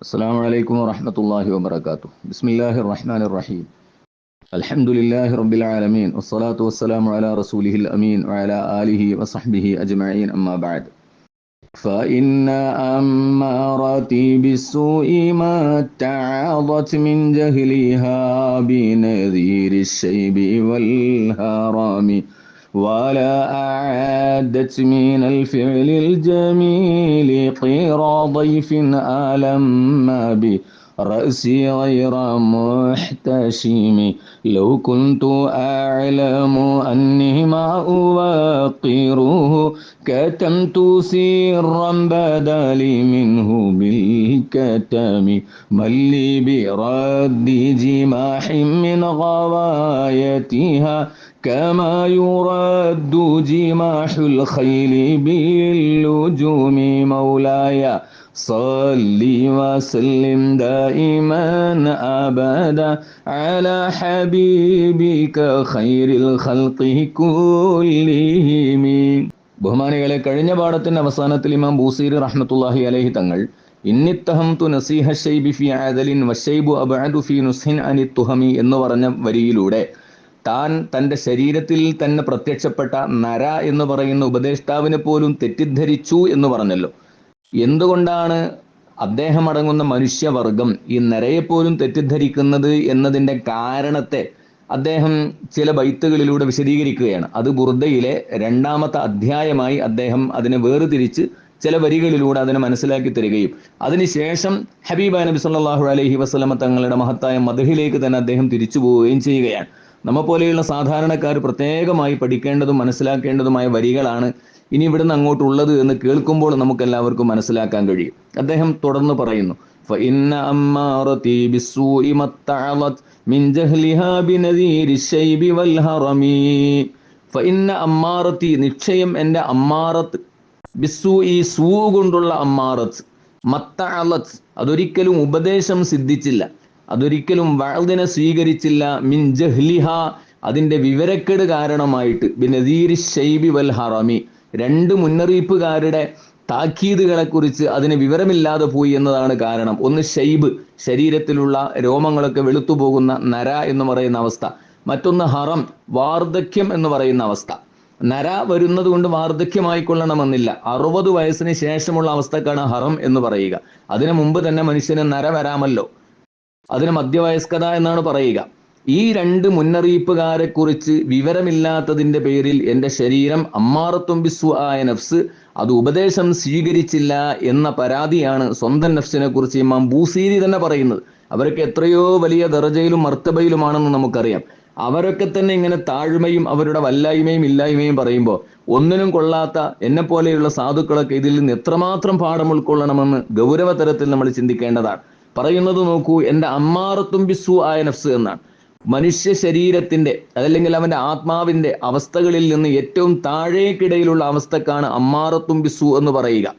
السلام عليكم ورحمة الله وبركاته. بسم الله الرحمن الرحيم. الحمد لله رب العالمين والصلاة والسلام على رسوله الأمين وعلى آله وصحبه أجمعين أما بعد. فإن أمارتي بالسوء ما اتعظت من جهلها بنذير الشيب والهرم. ولا أعادت من الفعل الجميل قير ضيف ألم برأسي غير محتشم. لو كنت أعلم أني ما أوقره كتمت سرا بدا لي منه بالكتم. من لي برد جماح من غوايتها كما يرد جماح الخيل باللجوم مولاي. صل وسلم دائما ابدا على حبيبك خير الخلق كلهم ബഹുമാനികളെ കഴിഞ്ഞ പാഠത്തിന്റെ അവസാനത്തിൽ ഇമാം ബൂസീർ റഹ്മത്തുല്ലാഹി അലൈഹി തങ്ങൾ ഇന്നിത്തഹം തു നസീഹ ഷൈബി ഫി ആദലിൻ വഷൈബു അബഅദു ഫി നുസ്ഹിൻ അനി തുഹമി എന്ന് പറഞ്ഞ വരിയിലൂടെ താൻ തന്റെ ശരീരത്തിൽ തന്നെ പ്രത്യക്ഷപ്പെട്ട നര എന്ന് പറയുന്ന ഉപദേഷ്ടാവിനെ പോലും തെറ്റിദ്ധരിച്ചു എന്ന് പറഞ്ഞല്ലോ എന്തുകൊണ്ടാണ് അദ്ദേഹം അടങ്ങുന്ന മനുഷ്യവർഗം ഈ പോലും തെറ്റിദ്ധരിക്കുന്നത് എന്നതിന്റെ കാരണത്തെ അദ്ദേഹം ചില ബൈത്തുകളിലൂടെ വിശദീകരിക്കുകയാണ്. അത് ബുർദയിലെ രണ്ടാമത്തെ അധ്യായമായി അദ്ദേഹം അതിനെ വേർതിരിച്ച് ചില വരികളിലൂടെ അതിനെ മനസ്സിലാക്കി തരികയും. അതിനുശേഷം ഹബീബ നബി സല്ലാഹു അലഹി വസ്ലമ തങ്ങളുടെ മഹത്തായ മധുഹിലേക്ക് തന്നെ അദ്ദേഹം തിരിച്ചു പോവുകയും ചെയ്യുകയാണ്. നമ്മ പോലെയുള്ള സാധാരണക്കാർ പ്രത്യേകമായി പഠിക്കേണ്ടതും മനസ്സിലാക്കേണ്ടതുമായ വരികളാണ് ഇനി ഇവിടുന്ന് അങ്ങോട്ടുള്ളത് എന്ന് കേൾക്കുമ്പോൾ നമുക്ക് എല്ലാവർക്കും മനസ്സിലാക്കാൻ കഴിയും അദ്ദേഹം തുടർന്ന് പറയുന്നു فإن أمارتي بالسوء ما اتعظت من جهلها بنذير الشيب والهرم فإن أمارتي നിശ്ചയം എൻ്റെ അമ്മാറത്ത് ബിസ്സു ഈ സൂ കൊണ്ടുള്ള അമ്മാറത്ത് മത്തഅലത്ത് അതൊരിക്കലും ഉപദേശം സിദ്ധിച്ചില്ല അതൊരിക്കലും വഅദിനെ സ്വീകരിച്ചില്ല മിൻ ജഹ്ലിഹ അതിന്റെ വിവരക്കേട് കാരണമായിട്ട് ബിനദീർ ഷൈബി വൽ ഹറമി രണ്ട് മുന്നറിയിപ്പുകാരുടെ താക്കീതുകളെ കുറിച്ച് അതിന് വിവരമില്ലാതെ പോയി എന്നതാണ് കാരണം. ഒന്ന് ഷെയ്ബ് ശരീരത്തിലുള്ള രോമങ്ങളൊക്കെ വെളുത്തുപോകുന്ന നര എന്ന് പറയുന്ന അവസ്ഥ. മറ്റൊന്ന് ഹറം വാർദ്ധക്യം എന്ന് പറയുന്ന അവസ്ഥ. നര വരുന്നത് കൊണ്ട് വാർദ്ധക്യമായിക്കൊള്ളണമെന്നില്ല. അറുപത് വയസ്സിന് ശേഷമുള്ള അവസ്ഥക്കാണ് ഹറം എന്ന് പറയുക. അതിനു മുമ്പ് തന്നെ മനുഷ്യന് നര വരാമല്ലോ. അതിന് മധ്യവയസ്കത എന്നാണ് പറയുക. ഈ രണ്ട് മുന്നറിയിപ്പുകാരെ കുറിച്ച് വിവരമില്ലാത്തതിന്റെ പേരിൽ എന്റെ ശരീരം അമ്മാറത്തും ബിസ്വ ആയ നഫ്സ് അത് ഉപദേശം സ്വീകരിച്ചില്ല എന്ന പരാതിയാണ് സ്വന്തം നഫ്സിനെ കുറിച്ച് ഇമാം ബൂസീരി തന്നെ പറയുന്നത്. അവരൊക്കെ എത്രയോ വലിയ ദർജയിലും മർത്തബയിലുമാണെന്ന് നമുക്കറിയാം. അവരൊക്കെ തന്നെ ഇങ്ങനെ താഴ്മയും അവരുടെ വല്ലായ്മയും ഇല്ലായ്മയും പറയുമ്പോൾ ഒന്നിനും കൊള്ളാത്ത എന്നെ പോലെയുള്ള സാധുക്കളൊക്കെ ഇതിൽ നിന്ന് എത്രമാത്രം പാഠം ഉൾക്കൊള്ളണമെന്ന് ഗൗരവതരത്തിൽ നമ്മൾ ചിന്തിക്കേണ്ടതാണ്. പറയുന്നത് നോക്കൂ എന്റെ അമ്മാറത്തും ബിസ്വ ആയ നഫ്സ് എന്നാണ്. മനുഷ്യ ശരീരത്തിന്റെ അതല്ലെങ്കിൽ അവന്റെ ആത്മാവിന്റെ അവസ്ഥകളിൽ നിന്ന് ഏറ്റവും താഴേക്കിടയിലുള്ള അവസ്ഥക്കാണ് അമ്മാറത്തും ബിസു എന്ന് പറയുക.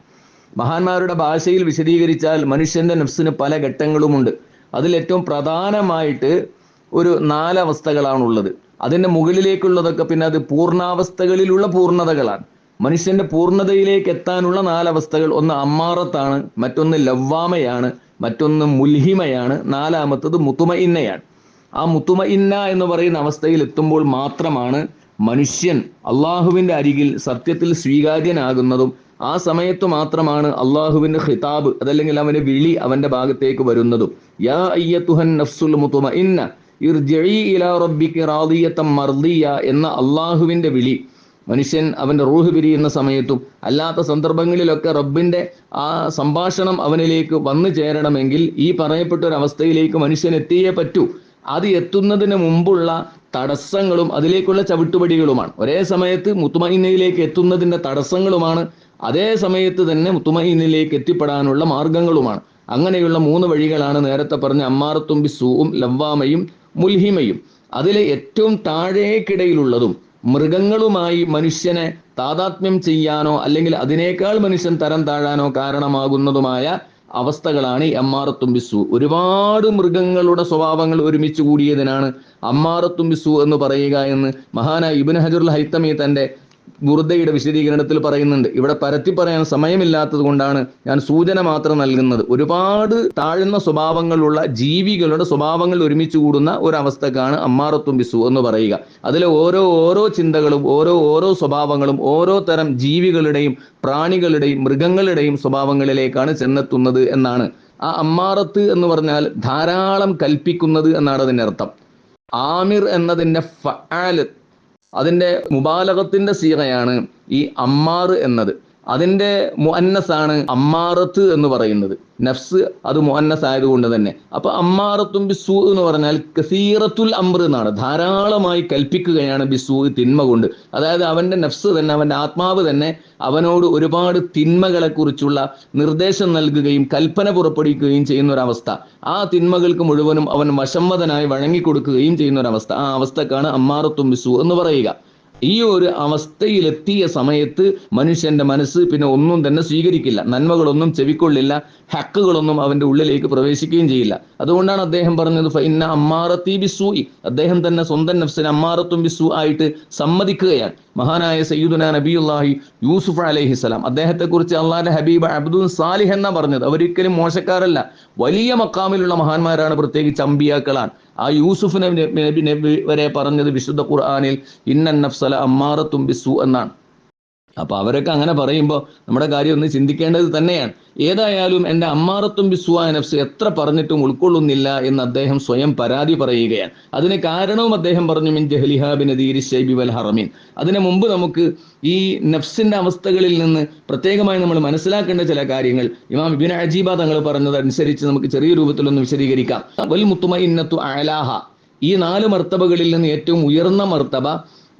മഹാന്മാരുടെ ഭാഷയിൽ വിശദീകരിച്ചാൽ മനുഷ്യന്റെ നഫ്സിന് പല ഘട്ടങ്ങളുമുണ്ട്. അതിൽ ഏറ്റവും പ്രധാനമായിട്ട് ഒരു നാലവസ്ഥകളാണുള്ളത്. അതിന്റെ മുകളിലേക്കുള്ളതൊക്കെ പിന്നെ അത് പൂർണാവസ്ഥകളിലുള്ള പൂർണതകളാണ്. മനുഷ്യന്റെ പൂർണതയിലേക്ക് എത്താനുള്ള നാലവസ്ഥകൾ ഒന്ന് അമ്മാറത്താണ് മറ്റൊന്ന് ലവ്വാമയാണ് മറ്റൊന്ന് മുൽഹിമയാണ് നാലാമത്തത് മുത്തുമയിന്നയാണ്. ആ മുത്തുമ ഇന്ന എന്ന് പറയുന്ന അവസ്ഥയിൽ എത്തുമ്പോൾ മാത്രമാണ് മനുഷ്യൻ അള്ളാഹുവിന്റെ അരികിൽ സത്യത്തിൽ സ്വീകാര്യനാകുന്നതും ആ സമയത്ത് മാത്രമാണ് അള്ളാഹുവിന്റെ ഹിതാബ് അതല്ലെങ്കിൽ അവന്റെ വിളി അവന്റെ ഭാഗത്തേക്ക് വരുന്നതും. യാ നഫ്സുൽ ഇലാ എന്ന അള്ളാഹുവിന്റെ വിളി. മനുഷ്യൻ അവന്റെ റൂഹ് പിരിയുന്ന സമയത്തും അല്ലാത്ത സന്ദർഭങ്ങളിലൊക്കെ റബ്ബിന്റെ ആ സംഭാഷണം അവനിലേക്ക് വന്നു ചേരണമെങ്കിൽ ഈ പറയപ്പെട്ട ഒരു അവസ്ഥയിലേക്ക് മനുഷ്യൻ എത്തിയേ പറ്റൂ. അത് എത്തുന്നതിന് മുമ്പുള്ള തടസ്സങ്ങളും അതിലേക്കുള്ള ചവിട്ടുപടികളുമാണ്. ഒരേ സമയത്ത് മുത്തുമൈനയിലേക്ക് എത്തുന്നതിന്റെ തടസ്സങ്ങളുമാണ്. അതേ സമയത്ത് തന്നെ മുത്തുമൈനിലേക്ക് എത്തിപ്പെടാനുള്ള മാർഗങ്ങളുമാണ്. അങ്ങനെയുള്ള മൂന്ന് വഴികളാണ് നേരത്തെ പറഞ്ഞ അമ്മാറത്തും ബിസുവും ലവ്വാമയും മുൽഹിമയും. അതിലെ ഏറ്റവും താഴേക്കിടയിലുള്ളതും മൃഗങ്ങളുമായി മനുഷ്യനെ താതാത്മ്യം ചെയ്യാനോ അല്ലെങ്കിൽ അതിനേക്കാൾ മനുഷ്യൻ തരം താഴാനോ കാരണമാകുന്നതുമായ അവസ്ഥകളാണ് ഈ അമ്മാറത്തുംബിസു ഒരുപാട് മൃഗങ്ങളുടെ സ്വഭാവങ്ങൾ ഒരുമിച്ച് കൂടിയതിനാണ് അമ്മാറത്തും അമ്മാറത്തുംബിസു എന്ന് പറയുക എന്ന് മഹാനായ ഇബിൻ ഹജറുൽ ഹൈത്തമി തന്റെ ബുറുദയുടെ വിശദീകരണത്തിൽ പറയുന്നുണ്ട് ഇവിടെ പരത്തി പറയാൻ സമയമില്ലാത്തത് കൊണ്ടാണ് ഞാൻ സൂചന മാത്രം നൽകുന്നത്. ഒരുപാട് താഴ്ന്ന സ്വഭാവങ്ങളുള്ള ജീവികളുടെ സ്വഭാവങ്ങൾ ഒരുമിച്ച് കൂടുന്ന ഒരവസ്ഥക്കാണ് അമ്മാറത്തും ബിസു എന്ന് പറയുക. അതിലെ ഓരോ ഓരോ ചിന്തകളും ഓരോ ഓരോ സ്വഭാവങ്ങളും ഓരോ തരം ജീവികളുടെയും പ്രാണികളുടെയും മൃഗങ്ങളുടെയും സ്വഭാവങ്ങളിലേക്കാണ് ചെന്നെത്തുന്നത് എന്നാണ്. ആ അമ്മാറത്ത് എന്ന് പറഞ്ഞാൽ ധാരാളം കൽപ്പിക്കുന്നത് എന്നാണ് അതിന്റെ അർത്ഥം. ആമിർ എന്നതിന്റെ ഫആൽ അതിന്റെ മുബാലകത്തിന്റെ സീറയാണ് ഈ അമ്മാർ എന്നത്. അതിന്റെ മുഅന്നസാണ് അമ്മാറത്ത് എന്ന് പറയുന്നത്. നഫ്സ് അത് മുഅന്നസ് ആയതുകൊണ്ട് തന്നെ. അപ്പൊ അമ്മാറത്തും ബിസു എന്ന് പറഞ്ഞാൽ കസീറത്തുൽ അമ്ര എന്നാണ്. ധാരാളമായി കൽപ്പിക്കുകയാണ് ബിസു തിന്മ കൊണ്ട്. അതായത് അവന്റെ നഫ്സ് തന്നെ അവന്റെ ആത്മാവ് തന്നെ അവനോട് ഒരുപാട് തിന്മകളെ കുറിച്ചുള്ള നിർദ്ദേശം നൽകുകയും കൽപ്പന പുറപ്പെടുവിക്കുകയും ചെയ്യുന്ന ഒരവസ്ഥ ആ തിന്മകൾക്ക് മുഴുവനും അവൻ വശംവദനായി വഴങ്ങിക്കൊടുക്കുകയും ചെയ്യുന്ന ഒരവസ്ഥ ആ അവസ്ഥക്കാണ് അമ്മാറത്തും ബിസു എന്ന് പറയുക. ഈ ഒരു അവസ്ഥയിലെത്തിയ സമയത്ത് മനുഷ്യന്റെ മനസ്സ് പിന്നെ ഒന്നും തന്നെ സ്വീകരിക്കില്ല. നന്മകളൊന്നും ചെവിക്കൊള്ളില്ല. ഹക്കുകളൊന്നും അവന്റെ ഉള്ളിലേക്ക് പ്രവേശിക്കുകയും ചെയ്യില്ല. അതുകൊണ്ടാണ് അദ്ദേഹം പറഞ്ഞത് ഫൈന അമ്മാറത്തി ബിസൂയി അദ്ദേഹം തന്നെ സ്വന്തം നഫ്സിന് അമ്മാറത്തും ബിസു ആയിട്ട് സമ്മതിക്കുകയാണ്. മഹാനായ സയ്യിദുന നബിയുല്ലാഹി യൂസുഫ് അലൈഹിസ്സലാം അദ്ദേഹത്തെ കുറിച്ച് അള്ളാഹിന്റെ ഹബീബ് അബ്ദുൽ സാലിഹ് എന്നാ പറഞ്ഞത്. അവരൊരിക്കലും മോശക്കാരല്ല. വലിയ മക്കാമിലുള്ള മഹാന്മാരാണ് പ്രത്യേകിച്ച് അമ്പിയാക്കളാണ്. ആ യൂസുഫ് നബി നബി വരെ പറഞ്ഞത് വിശുദ്ധ ഖുർആാനിൽ ഇന്നൻ നഫ്സല അമ്മാറത്തും ബിസു എന്നാണ്. അപ്പൊ അവരൊക്കെ അങ്ങനെ പറയുമ്പോൾ നമ്മുടെ കാര്യം ഒന്ന് ചിന്തിക്കേണ്ടത് തന്നെയാണ്. ഏതായാലും എന്റെ അമ്മാറത്തും ബിസ്വാ നഫ്സ് എത്ര പറഞ്ഞിട്ടും ഉൾക്കൊള്ളുന്നില്ല എന്ന് അദ്ദേഹം സ്വയം പരാതി പറയുകയാണ്. അതിന് കാരണവും അദ്ദേഹം പറഞ്ഞു മിൻ ഷൈബി വൽ ഹറമീൻ. അതിനു മുമ്പ് നമുക്ക് ഈ നഫ്സിന്റെ അവസ്ഥകളിൽ നിന്ന് പ്രത്യേകമായി നമ്മൾ മനസ്സിലാക്കേണ്ട ചില കാര്യങ്ങൾ. ഇമാം ഇബിൻ അജീബ തങ്ങൾ പറഞ്ഞതനുസരിച്ച് നമുക്ക് ചെറിയ രൂപത്തിലൊന്ന് വിശദീകരിക്കാം. വൽ മുത്തുമ ഇന്നത്തു അലാഹ ഈ നാല് മർത്തബകളിൽ നിന്ന് ഏറ്റവും ഉയർന്ന മർത്തബ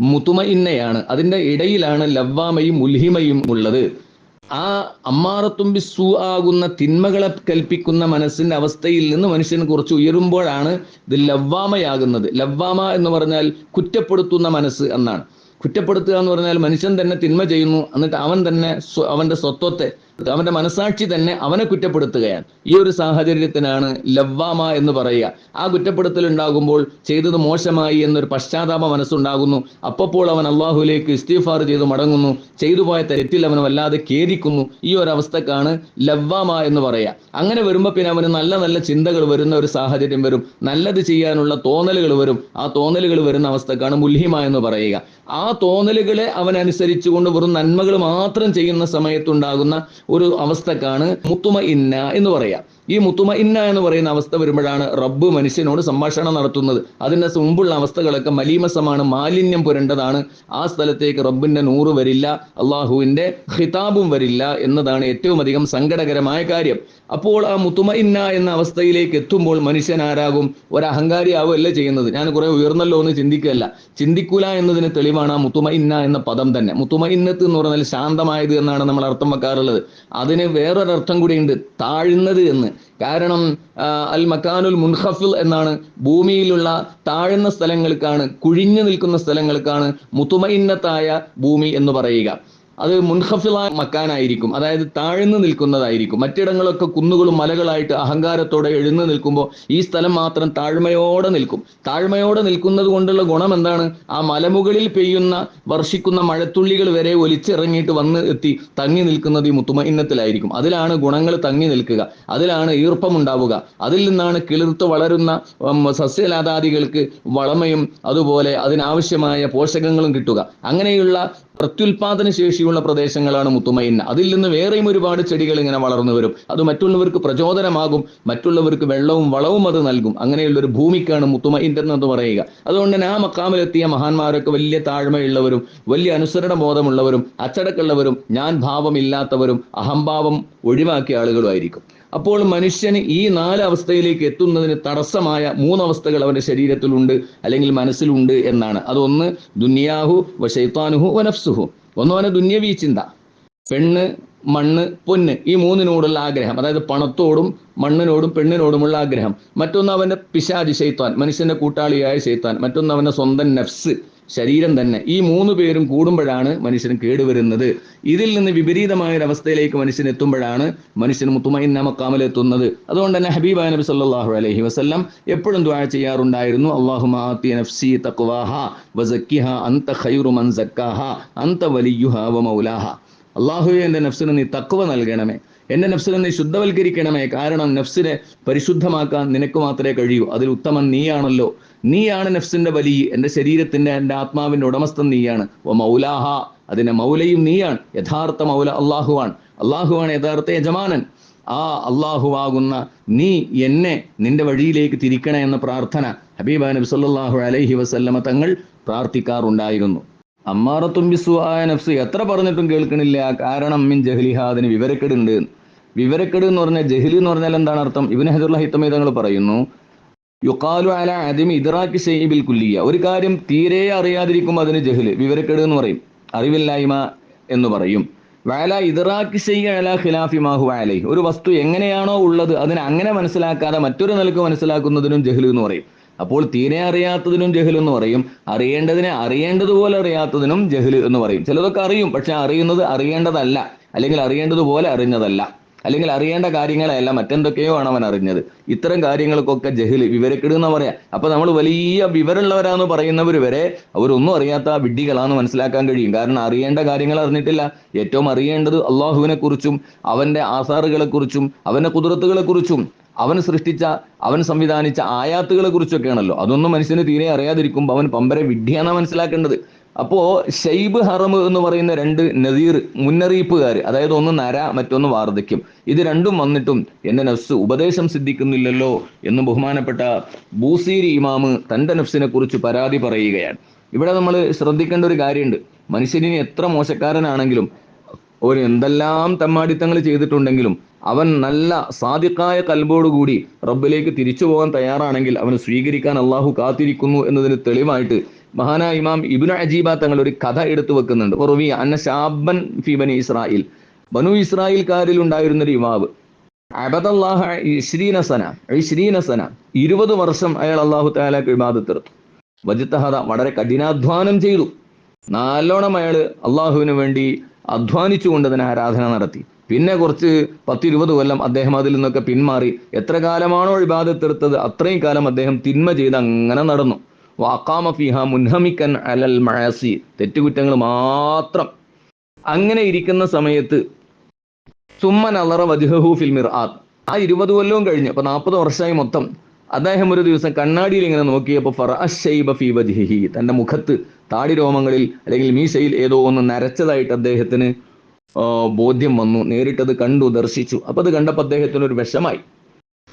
മുത്തുമ ഇന്നയാണ് അതിന്റെ ഇടയിലാണ് ലവ്വാമയും ഉൽഹിമയും ഉള്ളത്. ആ അമ്മാറത്തും സൂ ആകുന്ന തിന്മകളെ കൽപ്പിക്കുന്ന മനസ്സിന്റെ അവസ്ഥയിൽ നിന്ന് മനുഷ്യൻ കുറച്ച് ഉയരുമ്പോഴാണ് ഇത് ലവ്വാമയാകുന്നത്. ലവ്വാമ എന്ന് പറഞ്ഞാൽ കുറ്റപ്പെടുത്തുന്ന മനസ്സ് എന്നാണ്. കുറ്റപ്പെടുത്തുക എന്ന് പറഞ്ഞാൽ മനുഷ്യൻ തന്നെ തിന്മ ചെയ്യുന്നു എന്നിട്ട് അവൻ തന്നെ അവന്റെ സ്വത്വത്തെ അവന്റെ മനസാക്ഷി തന്നെ അവനെ കുറ്റപ്പെടുത്തുകയാണ്. ഈ ഒരു സാഹചര്യത്തിനാണ് ലവ്വാമ എന്ന് പറയുക. ആ കുറ്റപ്പെടുത്തൽ ഉണ്ടാകുമ്പോൾ ചെയ്തത് മോശമായി എന്നൊരു പശ്ചാത്താപ മനസ്സുണ്ടാകുന്നു. അപ്പോൾ അവൻ അള്ളാഹുലേക്ക് ഇസ്തീഫാർ ചെയ്ത് മടങ്ങുന്നു. ചെയ്തു പോയ തെറ്റിൽ അവൻ വല്ലാതെ കേരിക്കുന്നു ഈ ഒരു അവസ്ഥക്കാണ് ലവ്വാമ എന്ന് പറയുക. അങ്ങനെ വരുമ്പോൾ പിന്നെ അവന് നല്ല നല്ല ചിന്തകൾ വരുന്ന ഒരു സാഹചര്യം വരും. നല്ലത് ചെയ്യാനുള്ള തോന്നലുകൾ വരും. ആ തോന്നലുകൾ വരുന്ന അവസ്ഥക്കാണ് മുൽഹിമ എന്ന് പറയുക. ആ തോന്നലുകളെ അവൻ അനുസരിച്ചുകൊണ്ട് വെറും നന്മകൾ മാത്രം ചെയ്യുന്ന സമയത്തുണ്ടാകുന്ന ഒരു അവസ്ഥക്കാണ് മുത്തുമ ഇന്ന എന്ന് പറയാം. ഈ മുത്തുമ ഇന്ന എന്ന് പറയുന്ന അവസ്ഥ വരുമ്പോഴാണ് റബ്ബ് മനുഷ്യനോട് സംഭാഷണം നടത്തുന്നത്. അതിന്റെ മുമ്പുള്ള അവസ്ഥകളൊക്കെ മലീമസമാണ് മാലിന്യം പുരണ്ടതാണ്. ആ സ്ഥലത്തേക്ക് റബ്ബിന്റെ നൂറ് വരില്ല അള്ളാഹുവിന്റെ ഹിതാബും വരില്ല എന്നതാണ് ഏറ്റവും അധികം സങ്കടകരമായ കാര്യം. അപ്പോൾ ആ മുത്തുമ ഇന്ന എന്ന അവസ്ഥയിലേക്ക് എത്തുമ്പോൾ മനുഷ്യൻ ആരാകും? ഒരു അല്ലേ ചെയ്യുന്നത്. ഞാൻ കുറെ ഉയർന്നല്ലോ എന്ന് ചിന്തിക്കുകയല്ല. ചിന്തിക്കൂല എന്നതിന് തെളിവാണ് ആ മുത്തുമ ഇന്ന എന്ന പദം തന്നെ. മുത്തുമ ഇന്നത്ത് എന്ന് പറഞ്ഞാൽ ശാന്തമായത് എന്നാണ് നമ്മൾ അർത്ഥം വെക്കാറുള്ളത്. അതിന് വേറൊരർത്ഥം കൂടിയുണ്ട്. താഴ്ന്നത് എന്ന്. കാരണം അൽ മക്കാനുൽ മുൻഹഫിൽ എന്നാണ്. ഭൂമിയിലുള്ള താഴ്ന്ന സ്ഥലങ്ങൾക്കാണ് കുഴിഞ്ഞു നിൽക്കുന്ന സ്ഥലങ്ങൾക്കാണ് മുത്തുമയിന്നത്തായ ഭൂമി എന്ന് പറയുക. അത് മുൻഹഫിലായ മക്കാനായിരിക്കും. അതായത് താഴ്ന്നു നിൽക്കുന്നതായിരിക്കും. മറ്റിടങ്ങളൊക്കെ കുന്നുകളും മലകളായിട്ട് അഹങ്കാരത്തോടെ എഴുന്നു നിൽക്കുമ്പോൾ ഈ സ്ഥലം മാത്രം താഴ്മയോടെ നിൽക്കും. താഴ്മയോടെ നിൽക്കുന്നത് കൊണ്ടുള്ള ഗുണം എന്താണ്? ആ മലമുകളിൽ പെയ്യുന്ന വർഷിക്കുന്ന മഴത്തുള്ളികൾ വരെ ഒലിച്ചിറങ്ങിയിട്ട് വന്ന് എത്തി തങ്ങി നിൽക്കുന്നത് ഈ മുത്തുമഹിന്നത്തിലായിരിക്കും അതിലാണ് ഗുണങ്ങൾ തങ്ങി നിൽക്കുക. അതിലാണ് ഈർപ്പമുണ്ടാവുക അതിൽ നിന്നാണ് കിളിർത്ത് വളരുന്ന സസ്യലാതാദികൾക്ക് വളമയും അതുപോലെ അതിനാവശ്യമായ പോഷകങ്ങളും കിട്ടുക. അങ്ങനെയുള്ള പ്രത്യുൽപാദന ശേഷിയുള്ള പ്രദേശങ്ങളാണ് മുത്തുമയിന്ന അതിൽ നിന്ന് വേറെയും ഒരുപാട് ചെടികൾ ഇങ്ങനെ വളർന്നു വരും. അത് മറ്റുള്ളവർക്ക് പ്രചോദനമാകും മറ്റുള്ളവർക്ക് വെള്ളവും വളവും അത് നൽകും. അങ്ങനെയുള്ള ഒരു ഭൂമിക്കാണ് മുത്തുമൈന്റെ എന്ന് പറയുക. അതുകൊണ്ട് തന്നെ ആ മക്കാമിലെത്തിയ മഹാന്മാരൊക്കെ വലിയ താഴ്മയുള്ളവരും വലിയ അനുസരണ ബോധമുള്ളവരും അച്ചടക്കുള്ളവരും ഞാൻ ഭാവമില്ലാത്തവരും അഹംഭാവം ഒഴിവാക്കിയ ആളുകളുമായിരിക്കും. അപ്പോൾ മനുഷ്യന് ഈ നാല് അവസ്ഥയിലേക്ക് എത്തുന്നതിന് തടസ്സമായ മൂന്നവസ്ഥകൾ അവന്റെ ശരീരത്തിലുണ്ട് അല്ലെങ്കിൽ മനസ്സിലുണ്ട് എന്നാണ്. അതൊന്ന് ദുനിയാഹു വശൈത്താനുഹു വനഫ്സുഹു ഒന്ന് അവനെ ദുന്യവീ ചിന്ത. പെണ്ണ് മണ്ണ് പൊന്ന് ഈ മൂന്നിനോടുള്ള ആഗ്രഹം. അതായത് പണത്തോടും മണ്ണിനോടും പെണ്ണിനോടുമുള്ള ആഗ്രഹം. മറ്റൊന്ന് അവന്റെ പിശാജ് ശൈത്താൻ മനുഷ്യന്റെ കൂട്ടാളിയായ ശൈത്താൻ. മറ്റൊന്ന് അവന്റെ സ്വന്തം നഫ്സ്. ശരീരം തന്നെ. ഈ മൂന്ന് പേരും കൂടുമ്പോഴാണ് മനുഷ്യൻ കേടുവരുന്നത്. ഇതിൽ നിന്ന് വിപരീതമായ ഒരു അവസ്ഥയിലേക്ക് മനുഷ്യൻ എത്തുമ്പോഴാണ് മനുഷ്യൻ മുത്തുമൈന്ന മക്കാമിലെത്തുന്നത് അതുകൊണ്ട് തന്നെ ഹബീബ നബി സല്ലല്ലാഹു അലഹി വസല്ലം എപ്പോഴും ദുആ ചെയ്യാറുണ്ടായിരുന്നു. അള്ളാഹു മൻ അൻത വലിയുഹ വ മൗലാഹ. അള്ളാഹുവെ എന്റെ നഫ്സിന് നീ തക്കുവ നൽകണമേ. എന്റെ നഫ്സിനെ നീ ശുദ്ധവൽക്കരിക്കണമേ. കാരണം നഫ്സിനെ പരിശുദ്ധമാക്കാൻ നിനക്ക് മാത്രമേ കഴിയൂ. അതിൽ ഉത്തമൻ നീയാണല്ലോ. നീയാണ് നഫ്സിന്റെ വലിയ എന്റെ ശരീരത്തിന്റെ എന്റെ ആത്മാവിന്റെ ഉടമസ്ഥൻ നീയാണ്. ഓ മൗലാഹ. അതിന്റെ മൗലയും നീയാണ്. യഥാർത്ഥ മൗല അള്ളാഹുവാണ്. അള്ളാഹുവാണ് യഥാർത്ഥ യജമാനൻ. ആ അള്ളാഹുവാകുന്ന നീ എന്നെ നിന്റെ വഴിയിലേക്ക് തിരിക്കണേ എന്ന പ്രാർത്ഥന ഹബീബ നബി സല്ലാഹു അലൈഹി വസല്ലമ തങ്ങൾ പ്രാർത്ഥിക്കാറുണ്ടായിരുന്നു. അമ്മാറത്തും ബിസുആയ നഫ്സ്. എത്ര പറഞ്ഞിട്ടും കേൾക്കണില്ല. കാരണം മിൻ ജഹ്ലിഹ അതിന് വിവരക്കേടുണ്ട്. വിവരക്കേട് എന്ന് പറഞ്ഞാൽ ജഹ്ലി എന്ന് പറഞ്ഞാൽ എന്താണ് അർത്ഥം? ഇബിൻ ഹജറുള്ള ഹിത്തമി തങ്ങൾ പറയുന്നു യുക്കാലു അല ആദ്യം ഇദ്രാക്കി ഷെയ്ബിൽ കുല്ലിയ. ഒരു കാര്യം തീരെ അറിയാതിരിക്കും അതിന് ജഹ്ല് വിവരക്കേട് എന്ന് പറയും. അറിവില്ലായ്മ എന്ന് പറയും. വാല ഇദ്രാക്കി ഷെയ്യ അല ഖിലാഫി മാഹു അലൈ ഒരു വസ്തു എങ്ങനെയാണോ ഉള്ളത് അതിനെ അങ്ങനെ മനസ്സിലാക്കാതെ മറ്റൊരു നിലയ്ക്ക് മനസ്സിലാക്കുന്നതിനും ജഹ്ല് എന്ന് പറയും. അപ്പോൾ തീരെ അറിയാത്തതിനും ജഹൽ എന്ന് പറയും. അറിയേണ്ടതിനെ അറിയേണ്ടതുപോലെ അറിയാത്തതിനും ജഹൽ എന്ന് പറയും. ചിലതൊക്കെ അറിയും പക്ഷെ അറിയുന്നത് അറിയേണ്ടതല്ല. അല്ലെങ്കിൽ അറിയേണ്ടതുപോലെ അറിഞ്ഞതല്ല. അല്ലെങ്കിൽ അറിയേണ്ട കാര്യങ്ങളെയല്ല മറ്റെന്തൊക്കെയോ ആണ് അവൻ അറിഞ്ഞത്. ഇത്തരം കാര്യങ്ങൾക്കൊക്കെ ജഹൽ വിവരക്കെട് എന്ന് പറയാം. അപ്പൊ നമ്മൾ വലിയ വിവരമുള്ളവരാന്ന് പറയുന്നവർ വരെ അവരൊന്നും അറിയാത്ത വിഡ്ഢികളാന്ന് മനസ്സിലാക്കാൻ കഴിയും. കാരണം അറിയേണ്ട കാര്യങ്ങൾ അറിഞ്ഞിട്ടില്ല. ഏറ്റവും അറിയേണ്ടത് അള്ളാഹുവിനെ കുറിച്ചും അവന്റെ ആസാറുകളെ കുറിച്ചും അവന്റെ കുതിരത്തുകളെ കുറിച്ചും അവൻ സൃഷ്ടിച്ച അവൻ സംവിധാനിച്ച ആയാത്തുകളെ കുറിച്ചൊക്കെയാണല്ലോ അതൊന്നും മനുഷ്യന് തീരെ അറിയാതിരിക്കുമ്പോൾ അവൻ പമ്പര വിഡ്ഢിയാണ് മനസ്സിലാക്കേണ്ടത്. അപ്പോ ഷെയ്ബ് ഹറം എന്ന് പറയുന്ന രണ്ട് നദീർ മുന്നറിയിപ്പുകാർ അതായത് ഒന്ന് നര മറ്റൊന്ന് വാർദ്ധക്യം ഇത് രണ്ടും വന്നിട്ടും എന്റെ നഫ്സ് ഉപദേശം സിദ്ധിക്കുന്നില്ലല്ലോ എന്ന് ബഹുമാനപ്പെട്ട ബൂസീരി ഇമാമ് തന്റെ നഫ്സിനെ കുറിച്ച് പരാതി പറയുകയാണ്. ഇവിടെ നമ്മൾ ശ്രദ്ധിക്കേണ്ട ഒരു കാര്യമുണ്ട്. മനുഷ്യനിന് എത്ര മോശക്കാരനാണെങ്കിലും ഒരു എന്തെല്ലാം തമ്മാടിത്തങ്ങൾ ചെയ്തിട്ടുണ്ടെങ്കിലും അവൻ നല്ല സാദിക്കായ കൽബോടുകൂടി റബ്ബിലേക്ക് തിരിച്ചു പോകാൻ തയ്യാറാണെങ്കിൽ അവന് സ്വീകരിക്കാൻ അള്ളാഹു കാത്തിരിക്കുന്നു എന്നതിന് തെളിവായിട്ട് മഹാനായ ഇമാം ഇബിനു അജീബ തങ്ങൾ ഒരു കഥ എടുത്തു വെക്കുന്നുണ്ട്. ഉറവി അന്ന ഷാബൻ ഫിബനി ഇസ്രായേൽ. ബനു ഇസ്രായേൽക്കാരിൽ ഉണ്ടായിരുന്ന ഒരു യുവാവ്. അബദല്ലാഹ ഇരുപത് വർഷം അയാൾ അള്ളാഹു താലാക്ക് വിവാദത്തെടുത്തു വജിത്തഹദ വളരെ കഠിനാധ്വാനം ചെയ്തു. നാലോണം അയാൾ അള്ളാഹുവിന് വേണ്ടി അധ്വാനിച്ചുകൊണ്ട് അതിന് ആരാധന നടത്തി. പിന്നെ കുറച്ച് പത്തിരുപത് കൊല്ലം അദ്ദേഹം അതിൽ നിന്നൊക്കെ പിന്മാറി. എത്ര കാലമാണോ ഇബാദത്തെടുത്തത് അത്രയും കാലം അദ്ദേഹം തിന്മ ചെയ്ത് അങ്ങനെ നടന്നു. വാക്കാമ ഫിഹ മുൻഹമിക്കൻ അലൽ മഴസി. തെറ്റുകുറ്റങ്ങൾ മാത്രം. അങ്ങനെ ഇരിക്കുന്ന സമയത്ത് സുമ്മൻ അലറ വജുഹു ഫിൽമിർ മിർആത്ത് ആ ഇരുപത് കൊല്ലവും കഴിഞ്ഞ്. അപ്പൊ നാൽപ്പത് വർഷമായി മൊത്തം. അദ്ദേഹം ഒരു ദിവസം കണ്ണാടിയിൽ ഇങ്ങനെ നോക്കിയപ്പോൾ ഫീ വജ്ഹിഹി. തന്റെ മുഖത്ത് താടി രോമങ്ങളിൽ അല്ലെങ്കിൽ മീശയിൽ ഏതോ ഒന്ന് നരച്ചതായിട്ട് അദ്ദേഹത്തിന് ബോധ്യം വന്നു. നേരിട്ടത് കണ്ടു ദർശിച്ചു. അപ്പൊ അത് കണ്ടപ്പോൾ അദ്ദേഹത്തിന് ഒരു വിഷമായി.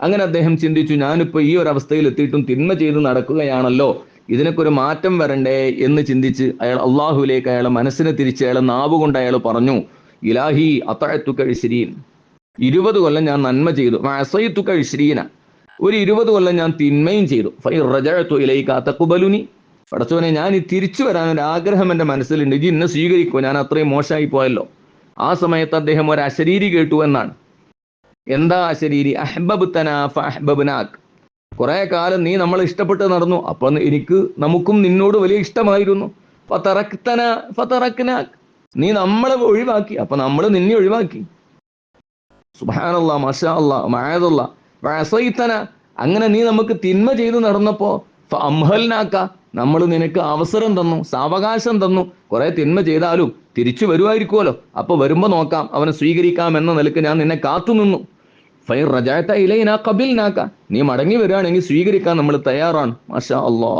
അങ്ങനെ അദ്ദേഹം ചിന്തിച്ചു ഞാനിപ്പോ ഈ ഒരു അവസ്ഥയിൽ എത്തിയിട്ടും തിന്മ ചെയ്ത് നടക്കുകയാണല്ലോ. ഇതിനൊക്കെ ഒരു മാറ്റം വരണ്ടേ? എന്ന് ചിന്തിച്ച് അയാൾ അള്ളാഹുലേക്ക് അയാളെ മനസ്സിനെ തിരിച്ച് അയാളെ നാവുകൊണ്ട് അയാൾ പറഞ്ഞു ഇലാഹി അത്തഴത്തു ഇശ്രീൻ. ഇരുപത് കൊല്ലം ഞാൻ നന്മ ചെയ്തു. അസയത്തു ഇശ്രീന. ഒരു ഇരുപത് കൊല്ലം ഞാൻ തിന്മയും ചെയ്തു. ഫൈ റജഴത്തു ഇലൈക തഖബലുനി. പടച്ചോനെ ഞാൻ ഈ തിരിച്ചു വരാൻ ഒരു ആഗ്രഹം എന്റെ മനസ്സിലുണ്ട്. ഇജി എന്നെ സ്വീകരിക്കുമോ ഞാൻ അത്രയും മോശമായി പോയല്ലോ. ആ സമയത്ത് അദ്ദേഹം ഒരു അശരീരി കേട്ടു എന്നാണ്. എന്താ അശരീരി? അഹ്ബബ്തന ഫഅഹ്ബബ്നാക് കുറെ കാലം നീ നമ്മൾ ഇഷ്ടപ്പെട്ട് നടന്നു. അപ്പൊ എനിക്ക് നമുക്കും നിന്നോട് വലിയ ഇഷ്ടമായിരുന്നു. ഫതറക്തന നീ നമ്മളെ ഒഴിവാക്കി. അപ്പൊ നമ്മൾ നിന്നെ ഒഴിവാക്കി. വസൈത്തന അങ്ങനെ നീ നമുക്ക് തിന്മ ചെയ്ത് നടന്നപ്പോ അംഹൽനാക്ക നമ്മൾ നിനക്ക് അവസരം തന്നു സാവകാശം തന്നു. കുറെ തിന്മ ചെയ്താലും തിരിച്ചു വരുമായിരിക്കുമല്ലോ. അപ്പൊ വരുമ്പോ നോക്കാം അവനെ സ്വീകരിക്കാം എന്ന നിലയ്ക്ക് ഞാൻ നിന്നെ കാത്തു നിന്നു. ഫൈർ റജായത്ത ഇലയിനാ കബിൽ നാക്ക നീ മടങ്ങി വരികയാണെങ്കിൽ സ്വീകരിക്കാൻ നമ്മൾ തയ്യാറാണ്. മാഷാ അള്ളാ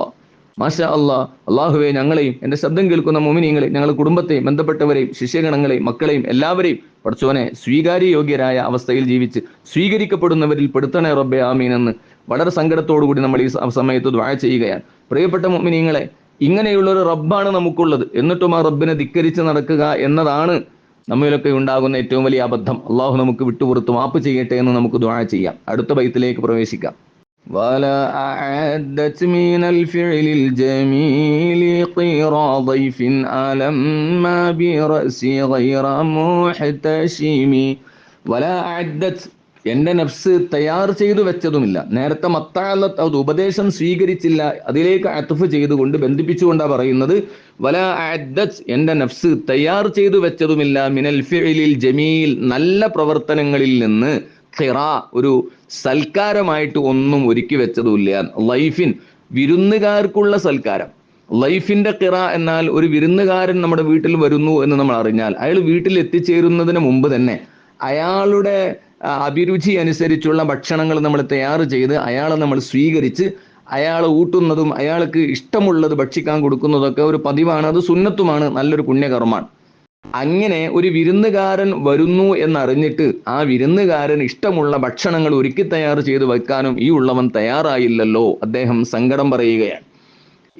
മാഷാ അള്ളാ അള്ളാഹുവെ ഞങ്ങളെയും എന്റെ ശബ്ദം കേൾക്കുന്ന മോമിനിയങ്ങളെ ഞങ്ങളുടെ കുടുംബത്തെയും ബന്ധപ്പെട്ടവരെയും ശിഷ്യഗണങ്ങളെയും മക്കളെയും എല്ലാവരെയും പഠിച്ചോനെ സ്വീകാര്യയോഗ്യരായ അവസ്ഥയിൽ ജീവിച്ച് സ്വീകരിക്കപ്പെടുന്നവരിൽ പെടുത്തണേ റബ്ബെ ആമീൻ എന്ന്. വളരെ സങ്കടത്തോടു കൂടി നമ്മൾ ഈ സ- സമയത്ത് ദ്വാഴ ചെയ്യുകയാണ് പ്രിയപ്പെട്ട മോമിനിയങ്ങളെ ഇങ്ങനെയുള്ള ഒരു റബ്ബാണ് നമുക്കുള്ളത് എന്നിട്ടും ആ റബ്ബിനെ ധിക്കരിച്ച് നടക്കുക എന്നതാണ് നമ്മിലൊക്കെ ഉണ്ടാകുന്ന ഏറ്റവും വലിയ അബദ്ധം അള്ളാഹു നമുക്ക് വിട്ടുപുറത്ത് മാപ്പ് ചെയ്യട്ടെ എന്ന് നമുക്ക് ദ്വാഴ ചെയ്യാം അടുത്ത ബൈത്തിലേക്ക് പ്രവേശിക്കാം ولا أعدت من الفعل الجميل قير ضيف ألم برأسي غير محتشم ولا أعدت എന്റെ നഫ്സ് തയ്യാർ ചെയ്തു വെച്ചതുമില്ല. നേരത്തെ മത്താലത്ത് അത് ഉപദേശം സ്വീകരിച്ചില്ല. അതിലേക്ക് അത്തുഫ് ചെയ്തുകൊണ്ട് ബന്ധിപ്പിച്ചുകൊണ്ടാണ് പറയുന്നത് വല അദ്ദത്ത് എന്റെ നഫ്സ് തയ്യാർ ചെയ്തു വെച്ചതുമില്ല. മിനൽ ഫിഴിലിൽ ജമീൽ നല്ല പ്രവർത്തനങ്ങളിൽ നിന്ന് ഖിറ ഒരു സൽക്കാരമായിട്ട് ഒന്നും ഒരുക്കി വെച്ചതുമില്ല. ലൈഫിൻ വിരുന്നുകാർക്കുള്ള സൽക്കാരം. ലൈഫിന്റെ കിറ എന്നാൽ ഒരു വിരുന്നുകാരൻ നമ്മുടെ വീട്ടിൽ വരുന്നു എന്ന് നമ്മൾ അറിഞ്ഞാൽ അയാൾ വീട്ടിൽ എത്തിച്ചേരുന്നതിന് മുമ്പ് തന്നെ അയാളുടെ അഭിരുചി അനുസരിച്ചുള്ള ഭക്ഷണങ്ങൾ നമ്മൾ തയ്യാർ ചെയ്ത് അയാളെ നമ്മൾ സ്വീകരിച്ച് അയാൾ ഊട്ടുന്നതും അയാൾക്ക് ഇഷ്ടമുള്ളത് ഭക്ഷിക്കാൻ കൊടുക്കുന്നതൊക്കെ ഒരു പതിവാണ്. അത് സുന്നത്തുമാണ് നല്ലൊരു പുണ്യകർമ്മമാണ്. അങ്ങനെ ഒരു വിരുന്നുകാരൻ വരുന്നു എന്നറിഞ്ഞിട്ട് ആ വിരുന്നുകാരൻ ഇഷ്ടമുള്ള ഭക്ഷണങ്ങൾ ഒരുക്കി തയ്യാർ ചെയ്ത് വെക്കാനും ഈ ഉള്ളവൻ തയ്യാറായില്ലല്ലോ അദ്ദേഹം സങ്കടം പറയുകയാണ്.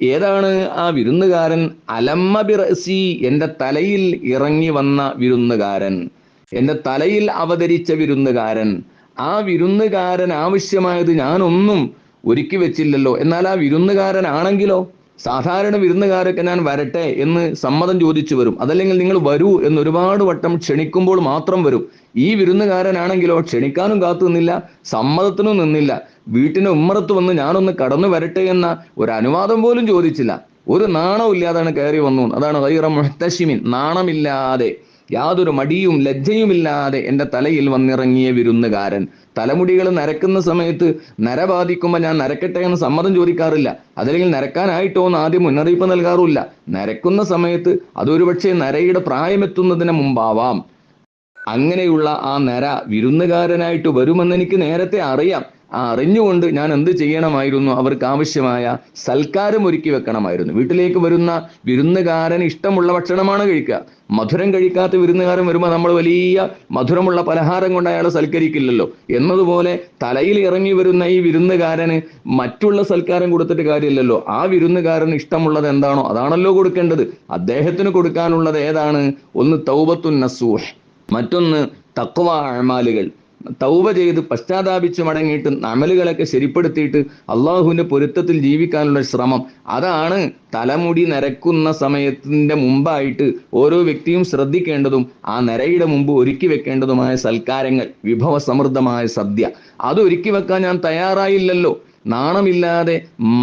ഏതാണ് ആ വിരുന്നുകാരൻ? അലമ്മ ബിറസി എന്റെ തലയിൽ ഇറങ്ങി വന്ന വിരുന്നുകാരൻ. എന്റെ തലയിൽ അവതരിച്ച വിരുന്നുകാരൻ. ആ വിരുന്നുകാരൻ ആവശ്യമായത് ഞാനൊന്നും ഒരുക്കി വെച്ചില്ലല്ലോ. എന്നാൽ ആ വിരുന്നുകാരനാണെങ്കിലോ? സാധാരണ വിരുന്നുകാരൊക്കെ ഞാൻ വരട്ടെ എന്ന് സമ്മതം ചോദിച്ചു വരും. അതല്ലെങ്കിൽ നിങ്ങൾ വരൂ എന്ന് ഒരുപാട് വട്ടം ക്ഷണിക്കുമ്പോൾ മാത്രം വരും. ഈ വിരുന്നുകാരനാണെങ്കിലോ? ക്ഷണിക്കാനും കാത്തു നിന്നില്ല സമ്മതത്തിനും നിന്നില്ല. വീട്ടിന് ഉമ്മറത്ത് വന്ന് ഞാനൊന്ന് കടന്നു വരട്ടെ എന്ന ഒരു അനുവാദം പോലും ചോദിച്ചില്ല. ഒരു നാണവും ഇല്ലാതാണ് കയറി വന്നു. അതാണ് ഗൈറ മുഹ്തശിമിൻ നാണമില്ലാതെ. യാതൊരു മടിയും ലജ്ജയുമില്ലാതെ എന്റെ തലയിൽ വന്നിറങ്ങിയ വിരുന്നുകാരൻ. തലമുടികൾ നരക്കുന്ന സമയത്ത് നര ബാധിക്കുമ്പോൾ ഞാൻ നരക്കട്ടെ എന്ന് സമ്മതം ചോദിക്കാറില്ല. അതല്ലെങ്കിൽ നരക്കാനായിട്ടോ എന്ന് ആദ്യം മുന്നറിയിപ്പ് നൽകാറുമില്ല. നരക്കുന്ന സമയത്ത് അതൊരു പക്ഷേ നരയുടെ പ്രായമെത്തുന്നതിന് മുമ്പാവാം. അങ്ങനെയുള്ള ആ നര വിരുന്നുകാരനായിട്ട് വരുമെന്ന് എനിക്ക് നേരത്തെ അറിയാം. ആ അറിഞ്ഞുകൊണ്ട് ഞാൻ എന്ത് ചെയ്യണമായിരുന്നു? അവർക്ക് ആവശ്യമായ സൽക്കാരം ഒരുക്കി വെക്കണമായിരുന്നു. വീട്ടിലേക്ക് വരുന്ന വിരുന്നുകാരൻ ഇഷ്ടമുള്ള ഭക്ഷണമാണ് കഴിക്കുക. മധുരം കഴിക്കാത്ത വിരുന്നുകാരൻ വരുമ്പോൾ നമ്മൾ വലിയ മധുരമുള്ള പലഹാരം കൊണ്ട് അയാളെ സൽക്കരിക്കില്ലല്ലോ. എന്നതുപോലെ തലയിൽ ഇറങ്ങി വരുന്ന ഈ വിരുന്നുകാരന് മറ്റുള്ള സൽക്കാരം കൊടുത്തിട്ട് കാര്യമില്ലല്ലോ. ആ വിരുന്നുകാരന് ഇഷ്ടമുള്ളത് എന്താണോ അതാണല്ലോ കൊടുക്കേണ്ടത്. അദ്ദേഹത്തിന് കൊടുക്കാനുള്ളത് ഏതാണ്? ഒന്ന് തൗബത്തുൻ നസൂഹ്. മറ്റൊന്ന് തക്വ അമാലുകൾ. തൗബ ചെയ്ത് പശ്ചാത്താപിച്ച് മടങ്ങിയിട്ട് അമലുകളൊക്കെ ശരിപ്പെടുത്തിയിട്ട് അള്ളാഹുവിന്റെ പൊരുത്തത്തിൽ ജീവിക്കാനുള്ള ശ്രമം. അതാണ് തലമുടി നരക്കുന്ന സമയത്തിന്റെ മുമ്പായിട്ട് ഓരോ വ്യക്തിയും ശ്രദ്ധിക്കേണ്ടതും ആ നരയുടെ മുമ്പ് ഒരുക്കി വെക്കേണ്ടതുമായ സൽക്കാരങ്ങൾ വിഭവ സമൃദ്ധമായ സദ്യ. അത് ഒരുക്കി വെക്കാൻ ഞാൻ തയ്യാറായില്ലല്ലോ. നാണമില്ലാതെ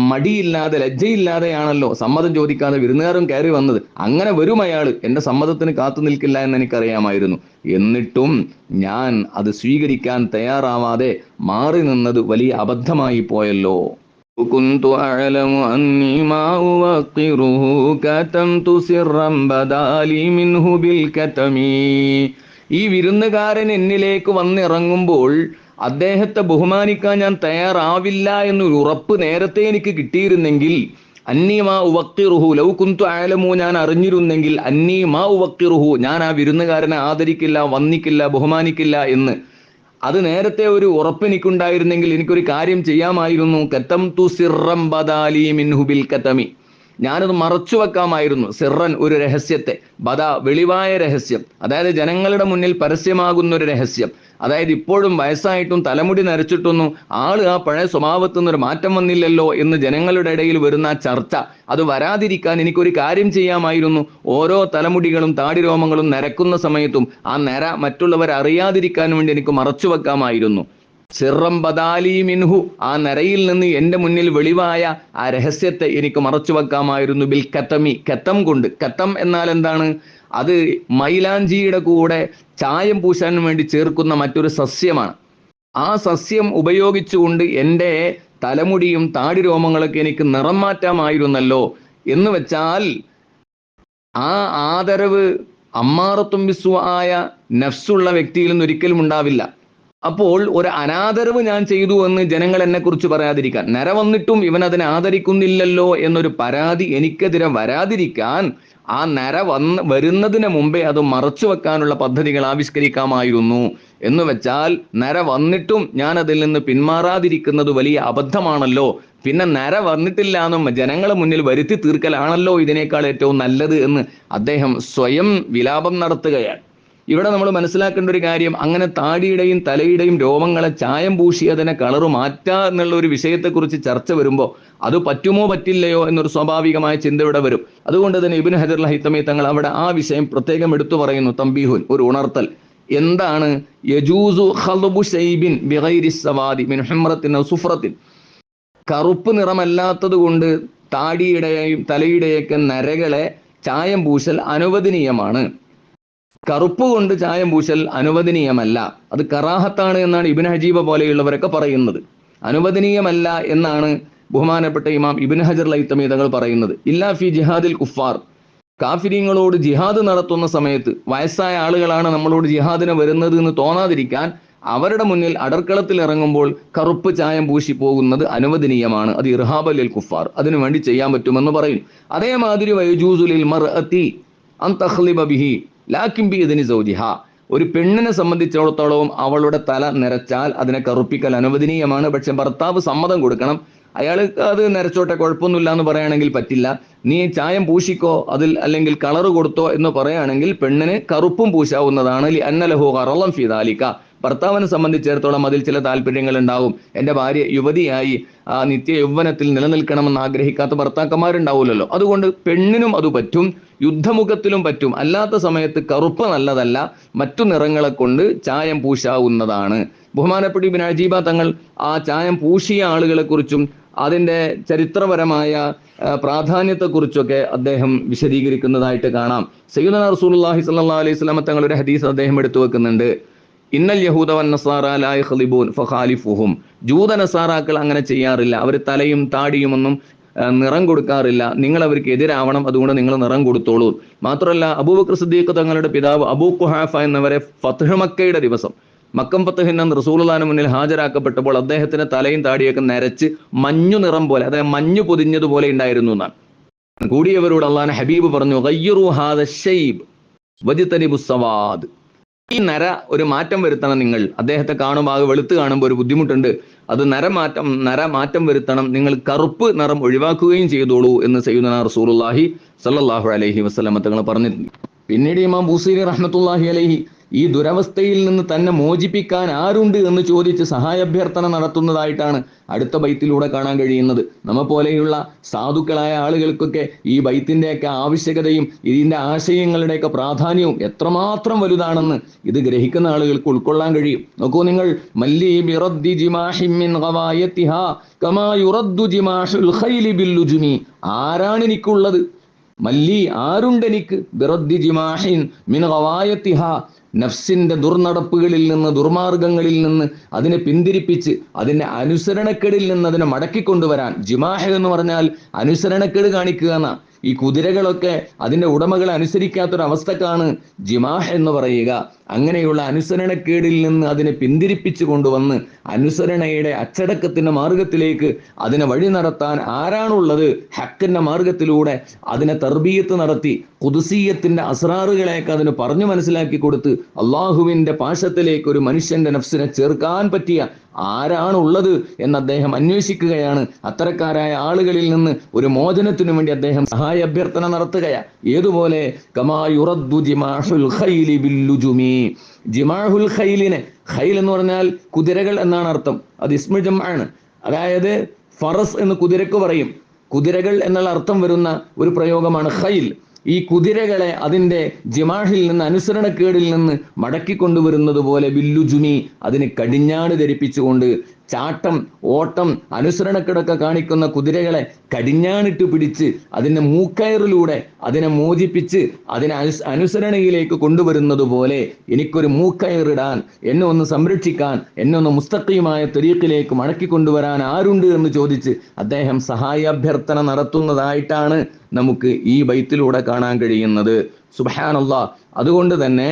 മടിയില്ലാതെ ലജ്ജയില്ലാതെയാണല്ലോ സമ്മതം ചോദിക്കാതെ വിരുന്നുകാരൻ കയറി വന്നത് അങ്ങനെ വരും അയാൾ എൻ്റെ സമ്മതത്തിന് കാത്തു നിൽക്കില്ല എന്ന് എനിക്കറിയാമായിരുന്നു എന്നിട്ടും ഞാൻ അത് സ്വീകരിക്കാൻ തയ്യാറാവാതെ മാറി നിന്നത് വലിയ അബദ്ധമായി പോയല്ലോ كنت أعلم أني ما أوقره كتمت سرا بدا لي منه بالكتم ഈ വിരുന്നുകാരൻ എന്നിലേക്ക് വന്നിറങ്ങുമ്പോൾ അദ്ദേഹത്തെ ബഹുമാനിക്കാൻ ഞാൻ തയ്യാറാവില്ല എന്നൊരു ഉറപ്പ് നേരത്തെ എനിക്ക് കിട്ടിയിരുന്നെങ്കിൽ അന്നീ മാ ഉവക്കിറുഹു ലൗ കുന്തു ആലമു ഞാൻ അറിഞ്ഞിരുന്നെങ്കിൽ അന്നീ മാ ഉവക്കിറുഹു ഞാൻ ആ വിരുന്നുകാരനെ ആദരിക്കില്ല വന്നിക്കില്ല ബഹുമാനിക്കില്ല എന്ന്. അത് നേരത്തെ ഒരു ഉറപ്പ് എനിക്കുണ്ടായിരുന്നെങ്കിൽ എനിക്കൊരു കാര്യം ചെയ്യാമായിരുന്നു. കത്തം തു സിറം ബദാലി മിൻഹുബിൽ കത്തമി ഞാനത് മറച്ചു വെക്കാമായിരുന്നു സിറൻ ഒരു രഹസ്യത്തെ. ബദ വെളിവായ രഹസ്യം. അതായത് ജനങ്ങളുടെ മുന്നിൽ പരസ്യമാകുന്ന ഒരു രഹസ്യം. അതായത് ഇപ്പോഴും വയസ്സായിട്ടും തലമുടി നരച്ചിട്ടൊന്നും ആൾ ആ പഴയ സ്വഭാവത്തിൽ നിന്നൊരു മാറ്റം വന്നില്ലല്ലോ എന്ന് ജനങ്ങളുടെ ഇടയിൽ വരുന്ന ചർച്ച. അത് വരാതിരിക്കാൻ എനിക്കൊരു കാര്യം ചെയ്യാമായിരുന്നു. ഓരോ തലമുടികളും താടിരോമങ്ങളും നരക്കുന്ന സമയത്തും ആ നര മറ്റുള്ളവർ അറിയാതിരിക്കാൻ വേണ്ടി എനിക്ക് മറച്ചു വെക്കാമായിരുന്നു. സിറം ബദാലി മിൻഹു ആ നരയിൽ നിന്ന് എന്റെ മുന്നിൽ വെളിവായ ആ രഹസ്യത്തെ എനിക്ക് മറച്ചു വെക്കാമായിരുന്നു ബിൽ കത്തമി കത്തം കൊണ്ട്. കത്തം എന്നാൽ എന്താണ്? അത് മൈലാഞ്ചിയുടെ കൂടെ ചായം പൂശാൻ വേണ്ടി ചേർക്കുന്ന മറ്റൊരു സസ്യമാണ്. ആ സസ്യം ഉപയോഗിച്ചുകൊണ്ട് എന്റെ തലമുടിയും താടി രോമങ്ങളൊക്കെ എനിക്ക് നിറം മാറ്റാമായിരുന്നല്ലോ എന്ന് വെച്ചാൽ ആ ആദരവ് അമ്മാറത്തും വിസ്വ ആയ നഫ്സുള്ള വ്യക്തിയിൽ നിന്ന് ഒരിക്കലും ഉണ്ടാവില്ല. അപ്പോൾ ഒരു അനാദരവ് ഞാൻ ചെയ്തു എന്ന് ജനങ്ങൾ എന്നെ കുറിച്ച് പറയാതിരിക്കാൻ നര വന്നിട്ടും ഇവൻ അതിനെ ആദരിക്കുന്നില്ലല്ലോ എന്നൊരു പരാതി എനിക്കെതിരെ വരാതിരിക്കാൻ ആ നര വന്ന് വരുന്നതിന് മുമ്പേ അത് മറച്ചു വെക്കാനുള്ള പദ്ധതികൾ ആവിഷ്കരിക്കാമായിരുന്നു. എന്ന് വെച്ചാൽ നര വന്നിട്ടും ഞാൻ അതിൽ നിന്ന് പിന്മാറാതിരിക്കുന്നത് വലിയ അബദ്ധമാണല്ലോ. പിന്നെ നര വന്നിട്ടില്ല എന്നും ജനങ്ങളെ മുന്നിൽ വരുത്തി തീർക്കലാണല്ലോ ഇതിനേക്കാൾ ഏറ്റവും നല്ലത് എന്ന് അദ്ദേഹം സ്വയം വിലാപം നടത്തുകയാണ്. ഇവിടെ നമ്മൾ മനസ്സിലാക്കേണ്ട ഒരു കാര്യം അങ്ങനെ താടിയുടെയും തലയുടെയും രോമങ്ങളെ ചായം പൂശി അതിനെ കളറ് മാറ്റുക എന്നുള്ള ഒരു വിഷയത്തെക്കുറിച്ച് ചർച്ച വരുമ്പോൾ അത് പറ്റുമോ പറ്റില്ലയോ എന്നൊരു സ്വാഭാവികമായ ചിന്ത ഇവിടെ വരും. അതുകൊണ്ട് തന്നെ ഇബിൻ ഹജർ ലഹിത്തമി തങ്ങൾ അവിടെ ആ വിഷയം പ്രത്യേകം എടുത്തു പറയുന്നു തമ്പിഹുൻ ഒരു ഉണർത്തൽ. എന്താണ്? യജൂസു ഖൽബു സവാദി മിൻ സുഫ്രത്തിൻ. കറുപ്പ് നിറമല്ലാത്തത് കൊണ്ട് താടിയുടെയും തലയുടെയൊക്കെ നരകളെ ചായം പൂശൽ അനുവദനീയമാണ്. കറുപ്പ് കൊണ്ട് ചായം പൂശൽ അനുവദനീയമല്ല. അത് കറാഹത്താണ് എന്നാണ് ഇബിൻ ഹജീബ പോലെയുള്ളവരൊക്കെ പറയുന്നത്. അനുവദനീയമല്ല എന്നാണ് ബഹുമാനപ്പെട്ട ഇമാം ഇബിൻ ഹജർ ലൈത്തമീതകൾ പറയുന്നത്. ഇല്ലാ ഫി ജിഹാദിൽ കുഫാർ. കാഫിര്യങ്ങളോട് ജിഹാദ് നടത്തുന്ന സമയത്ത് വയസ്സായ ആളുകളാണ് നമ്മളോട് ജിഹാദിന് വരുന്നത് എന്ന് തോന്നാതിരിക്കാൻ അവരുടെ മുന്നിൽ അടർക്കളത്തിൽ ഇറങ്ങുമ്പോൾ കറുപ്പ് ചായം പൂശി പോകുന്നത് അനുവദനീയമാണ്. അത് ഇർഹാബലിൽ കുഫാർ. അതിനു വേണ്ടി ചെയ്യാൻ പറ്റുമെന്ന് പറയും. അതേമാതിരി വൈജൂസുലിൽ മർ അൻ തഖ്ലിബ ബിഹി. ലാക്കിം ബി ഇതിന് സൗജിഹ. ഒരു പെണ്ണിനെ സംബന്ധിച്ചിടത്തോളം അവളുടെ തല നിരച്ചാൽ അതിനെ കറുപ്പിക്കൽ അനുവദനീയമാണ്. പക്ഷെ ഭർത്താവ് സമ്മതം കൊടുക്കണം. അയാൾ അത് നിരച്ചോട്ടെ കുഴപ്പമൊന്നുമില്ല എന്ന് പറയുകയാണെങ്കിൽ പറ്റില്ല. നീ ചായം പൂശിക്കോ? അതിൽ അല്ലെങ്കിൽ കളറ് കൊടുത്തോ എന്ന് പറയുകയാണെങ്കിൽ പെണ്ണിന് കറുപ്പും പൂശാവുന്നതാണ്. അന്നലഹു കറളം ഫിദാലിക്ക ഭർത്താവിനെ സംബന്ധിച്ചിടത്തോളം അതിൽ ചില താല്പര്യങ്ങൾ ഉണ്ടാവും എന്റെ ഭാര്യ യുവതിയായി ആ നിത്യ യൗവനത്തിൽ നിലനിൽക്കണമെന്ന് ആഗ്രഹിക്കാത്ത ഭർത്താക്കന്മാരുണ്ടാവില്ലല്ലോ അതുകൊണ്ട് പെണ്ണിനും അത് പറ്റും യുദ്ധമുഖത്തിലും പറ്റും. അല്ലാത്ത സമയത്ത് കറുപ്പ് നല്ലതല്ല മറ്റു നിറങ്ങളെ കൊണ്ട് ചായം പൂശാവുന്നതാണ്. ബഹുമാനപ്പെട്ട ഇബിൻ അജീബ തങ്ങൾ ആ ചായം പൂശിയ ആളുകളെ കുറിച്ചും അതിന്റെ ചരിത്രപരമായ പ്രാധാന്യത്തെക്കുറിച്ചൊക്കെ അദ്ദേഹം വിശദീകരിക്കുന്നതായിട്ട് കാണാം. സയ്യിദ് റസൂലുള്ളാഹി സ്വല്ലല്ലാഹു അലൈഹി വസല്ലം തങ്ങളുടെ ഹദീസ് അദ്ദേഹം എടുത്തു വെക്കുന്നുണ്ട്. ഇന്നൽ യഹൂദ വൻ ഫഹാലിഫുഹും ജൂത നസാറാക്കൾ അങ്ങനെ ചെയ്യാറില്ല. അവർ തലയും താടിയുമൊന്നും നിറം കൊടുക്കാറില്ല. നിങ്ങൾ അവർക്ക് എതിരാവണം. അതുകൊണ്ട് നിങ്ങൾ നിറം കൊടുത്തോളൂ. മാത്രമല്ല അബൂബക്കർ സിദ്ദീഖ് തങ്ങളുടെ പിതാവ് അബൂ കുഹാഫ എന്നവരെ ഫത്ഹ് മക്കയുടെ ദിവസം. മക്കം ഫത്തഹിന്നൻ റസൂലുള്ളാഹിന് മുന്നിൽ ഹാജരാക്കപ്പെട്ടപ്പോൾ അദ്ദേഹത്തിന്റെ തലയും താടിയൊക്കെ നരച്ച് മഞ്ഞു നിറം പോലെ അതായത് മഞ്ഞു പൊതിഞ്ഞതുപോലെ ഉണ്ടായിരുന്നു എന്നാണ്. കൂടിയവരോട് അള്ളാഹ് ഹബീബ് പറഞ്ഞു "ഗയ്യിറൂ ഹാദ ഷെയ്ബ് വജിത്തനിബു സവാദ്. ഈ നര ഒരു മാറ്റം വരുത്തണം നിങ്ങൾ. അദ്ദേഹത്തെ കാണുമ്പോൾ ആകെ വെളുത്ത് കാണുമ്പോൾ ഒരു ബുദ്ധിമുട്ടുണ്ട്. അത് നരമാറ്റം നര മാറ്റം വരുത്തണം. നിങ്ങൾ കറുപ്പ് നിറം ഒഴിവാക്കുകയും ചെയ്തോളൂ എന്ന് സയ്യുദന റസൂലുള്ളാഹി സല്ലാഹു അലൈഹി വസ്ലാമത്തങ്ങൾ തങ്ങൾ പറഞ്ഞിട്ടുണ്ട്. പിന്നീട് ഇമാം ബൂസീരി റഹ്മത്തുല്ലാഹി അലൈഹി ഈ ദുരവസ്ഥയിൽ നിന്ന് തന്നെ മോചിപ്പിക്കാൻ ആരുണ്ട് എന്ന് ചോദിച്ച് സഹായാഭ്യർത്ഥന നടത്തുന്നതായിട്ടാണ് അടുത്ത ബൈത്തിലൂടെ കാണാൻ കഴിയുന്നത്. നമ്മ പോലെയുള്ള സാധുക്കളായ ആളുകൾക്കൊക്കെ ഈ ബൈത്തിന്റെയൊക്കെ ആവശ്യകതയും ഇതിന്റെ ആശയങ്ങളുടെയൊക്കെ പ്രാധാന്യവും എത്രമാത്രം വലുതാണെന്ന് ഇത് ഗ്രഹിക്കുന്ന ആളുകൾക്ക് ഉൾക്കൊള്ളാൻ കഴിയും. നോക്കൂ നിങ്ങൾ ആരാണ് എനിക്കുള്ളത്? മല്ലി ആരുണ്ടെനിക്ക് ബിറദ്ദി ജിമാഹിൻ മിൻ ഗവായത്തിഹ. നഫ്സിന്റെ ദുർനടപ്പുകളിൽ നിന്ന് ദുർമാർഗങ്ങളിൽ നിന്ന് അതിനെ പിന്തിരിപ്പിച്ച് അതിന്റെ അനുസരണക്കേടിൽ നിന്ന് അതിനെ മടക്കിക്കൊണ്ടുവരാൻ ജിമാഹ എന്ന് പറഞ്ഞാൽ അനുസരണക്കേട് കാണിക്കുക എന്നാണ് ഈ കുതിരകളൊക്കെ അതിന്റെ ഉടമകളെ അനുസരിക്കാത്തൊരവസ്ഥക്കാണ് ജിമാഹ എന്ന് പറയുക. അങ്ങനെയുള്ള അനുസരണക്കേടിൽ നിന്ന് അതിനെ പിന്തിരിപ്പിച്ചു കൊണ്ടുവന്ന് അനുസരണയുടെ അച്ചടക്കത്തിന്റെ മാർഗത്തിലേക്ക് അതിനെ വഴി നടത്താൻ ആരാണുള്ളത്? ഹക്കിന്റെ മാർഗത്തിലൂടെ അതിനെ തർബീയത്ത് നടത്തി കുതുസീയത്തിന്റെ അസ്രാറുകളെയൊക്കെ അതിന് പറഞ്ഞു മനസ്സിലാക്കി കൊടുത്ത് അള്ളാഹുവിന്റെ പാശത്തിലേക്ക് ഒരു മനുഷ്യന്റെ നഫ്സിനെ ചേർക്കാൻ പറ്റിയ ആരാണുള്ളത് എന്ന് അദ്ദേഹം അന്വേഷിക്കുകയാണ്. അത്തരക്കാരായ ആളുകളിൽ നിന്ന് ഒരു മോചനത്തിനു വേണ്ടി അദ്ദേഹം സഹായ അഭ്യർത്ഥന നടത്തുകയാണ് ഏതുപോലെ? കമാ യുറദ്ദു ജിമാഹുൽ ഖൈലി ബില്ലുജുമി ജിമാഹുൽ ഖൈലിനെ. ഖൈൽ എന്ന് പറഞ്ഞാൽ കുതിരകൾ എന്നാണ് അർത്ഥം. അത് ഇസ്മു ജമാണ് അതായത് ഫറസ് എന്ന് കുതിരക്ക് പറയും. കുതിരകൾ എന്നുള്ള അർത്ഥം വരുന്ന ഒരു പ്രയോഗമാണ് ഖൈൽ. ഈ കുതിരകളെ അതിന്റെ ജിമാഹിൽ നിന്ന് അനുസരണക്കേടിൽ നിന്ന് മടക്കിക്കൊണ്ടുവരുന്നത് പോലെ ബില്ലുജുമി അതിന് കടിഞ്ഞാട് ധരിപ്പിച്ചുകൊണ്ട് ചാട്ടം ഓട്ടം അനുസരണക്കിടക്ക കാണിക്കുന്ന കുതിരകളെ കടിഞ്ഞാണിട്ട് പിടിച്ച് അതിന്റെ മൂക്കയറിലൂടെ അതിനെ മോചിപ്പിച്ച് അതിനെ അനുസ് അനുസരണയിലേക്ക് കൊണ്ടുവരുന്നത് പോലെ എനിക്കൊരു മൂക്കയറിടാൻ എന്നെ ഒന്ന് സംരക്ഷിക്കാൻ എന്നെ ഒന്ന് മുസ്തഖീമായ തെരീക്കിലേക്ക് മടക്കി കൊണ്ടുവരാൻ ആരുണ്ട് എന്ന് ചോദിച്ച് അദ്ദേഹം സഹായാഭ്യർത്ഥന നടത്തുന്നതായിട്ടാണ് നമുക്ക് ഈ ബൈത്തിലൂടെ കാണാൻ കഴിയുന്നത്. സുബാനുള്ള അതുകൊണ്ട് തന്നെ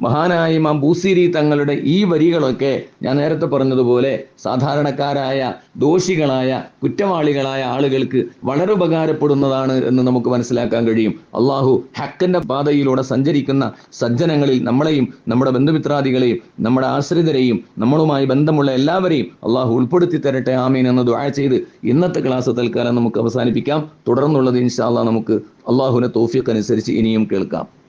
മഹാനായ ഇമാം ബൂസിരി തങ്ങളുടെ ഈ വരികളൊക്കെ ഞാൻ നേരത്തെ പറഞ്ഞതുപോലെ സാധാരണക്കാരായ ദോഷികളായ കുറ്റവാളികളായ ആളുകൾക്ക് വളരെ ഉപകാരപ്പെടുന്നതാണ് എന്ന് നമുക്ക് മനസ്സിലാക്കാൻ കഴിയും. അള്ളാഹു ഹക്കന്റെ പാതയിലൂടെ സഞ്ചരിക്കുന്ന സജ്ജനങ്ങളിൽ നമ്മളെയും നമ്മുടെ ബന്ധുമിത്രാദികളെയും നമ്മുടെ ആശ്രിതരെയും നമ്മളുമായി ബന്ധമുള്ള എല്ലാവരെയും അള്ളാഹു ഉൾപ്പെടുത്തി തരട്ടെ ആമീൻ എന്ന് ദുആ ചെയ്ത് ഇന്നത്തെ ക്ലാസ് തൽക്കാലം നമുക്ക് അവസാനിപ്പിക്കാം. തുടർന്നുള്ളത് ഇൻഷാ അള്ളാഹ് നമുക്ക് അള്ളാഹുവിനെ തോഫിക്ക് അനുസരിച്ച് ഇനിയും കേൾക്കാം.